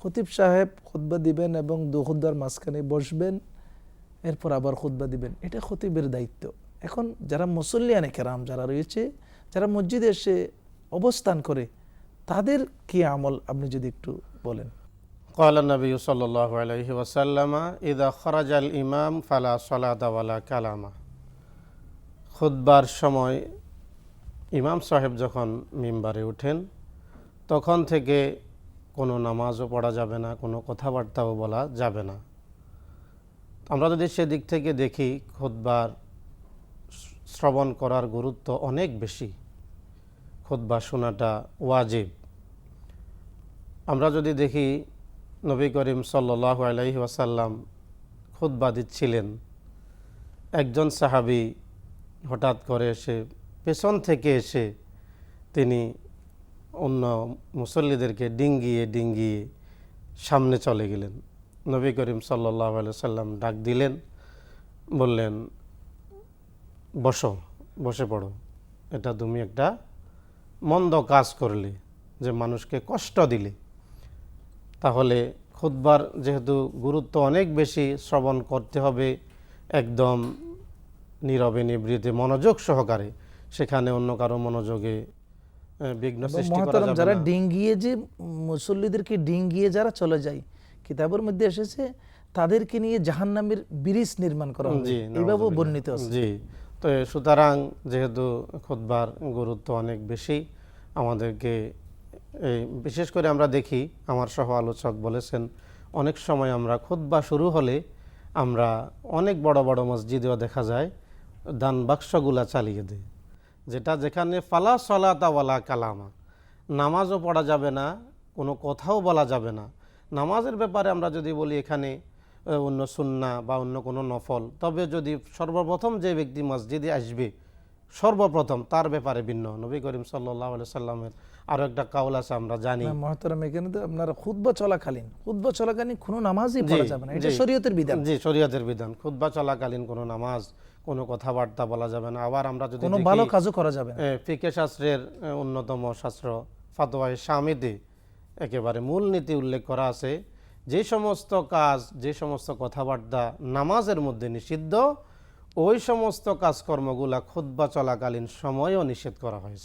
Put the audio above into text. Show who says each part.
Speaker 1: খতিব সাহেব খুতবা দিবেন এবং দু খুদ্বার মাঝখানে বসবেন এরপর আবার খুতবা দিবেন এটা খতিবের দায়িত্ব এখন যারা মুসল্লিয়ানে কেরাম যারা রয়েছে যারা মসজিদে এসে অবস্থান করে তাদের কি আমল আপনি যদি একটু বলেন
Speaker 2: قال النبي صلى الله عليه وسلم إذا خرج الإمام فلا صلاة ولا كلام খুতবার সময় ইমাম সাহেব যখন মিম্বারে ওঠেন তখন থেকে কোনো নামাজও পড়া যাবে না, কোনো কথাবার্তাও বলা যাবে না। আমরা যদি সেদিক থেকে দেখি, খুতবার শ্রবণ করার গুরুত্ব অনেক বেশি। খুতবা শোনাটা ওয়াজিব। আমরা যদি দেখি, নবী করিম সাল্লাহ আলাইহি ওয়াসাল্লাম খুতবা দিচ্ছিলেন। একজন সাহাবি হঠাৎ করে এসে, পেছন থেকে এসে তিনি অন্য মুসল্লিদেরকে ডিঙ্গিয়ে ডিঙ্গিয়ে সামনে চলে গেলেন। নবী করিম সাল্লাহ সাল্লাম ডাক দিলেন, বললেন, বসো, বসে পড়ো। এটা তুমি একটা মন্দ কাজ করলে, যে মানুষকে কষ্ট দিলে। তাহলে খুতবার যেহেতু গুরুত্ব অনেক বেশি, শ্রবণ করতে হবে একদম নীরবে নিবৃতে মনোযোগ সহকারে। সেখানে অন্য কারও মনোযোগে বিঘ্ন
Speaker 1: এবং
Speaker 2: সৃষ্টি করা যাবে
Speaker 1: যারা। ডিঙ্গিয়ে যে মুসল্লিদেরকে ডিঙ্গিয়ে যারা চলে যায় কিতাবের মধ্যে এসেছে তাদেরকে নিয়ে জাহান্নামের ব্রিজ নির্মাণ করা
Speaker 2: জি
Speaker 1: এইভাবেও। বর্ণিত আছে
Speaker 2: জি তো সুতরাং যেহেতু খুতবার গুরুত্ব অনেক বেশি আমাদেরকে এই বিশেষ করে আমরা দেখি আমার সহ আলোচক বলেছেন অনেক সময় আমরা খুতবা শুরু হলে আমরা অনেক বড় বড় মসজিদেও দেখা যায় দান বাক্সগুলা চালিয়ে দেয় যেটা যেখানে ফালা সলাতা কালামা। নামাজও পড়া যাবে না, কোনো কথাও বলা যাবে না। নামাজের ব্যাপারে আমরা যদি বলি এখানে অন্য সুন্না বা অন্য কোনো নফল, তবে যদি সর্বপ্রথম যে ব্যক্তি মসজিদে আসবে সর্বপ্রথম তার ব্যাপারে ভিন্ন। নবী করিম সাল্লাহ সাল্লামের আরও একটা কাউল আছে আমরা জানি।
Speaker 1: মহাতারাম এখানে তো আপনারা খুতবা চলাকালীন। খুতবা চলাকালীন কোনো নামাজই পড়া যাবে না। এটা শরীয়তের বিধান।
Speaker 2: জি শরীয়তের বিধান। খুতবা চলাকালীন কোনো নামাজ কোনো কথাবার্তা বলা যাবে না। আবার আমরা যদি
Speaker 1: কোনো ভালো কাজও করা যাবে না।
Speaker 2: ফিকে শাস্ত্রের অন্যতম শাস্ত্র ফাতোয়ায় স্বামীতে একেবারে মূল নীতি উল্লেখ করা আছে। যে সমস্ত কাজ যে সমস্ত কথাবার্তা নামাজের মধ্যে নিষিদ্ধ ওই সমস্ত কাজকর্মগুলা খুদ্া চলাকালীন সময়ও নিষেধ করা হয়েছে।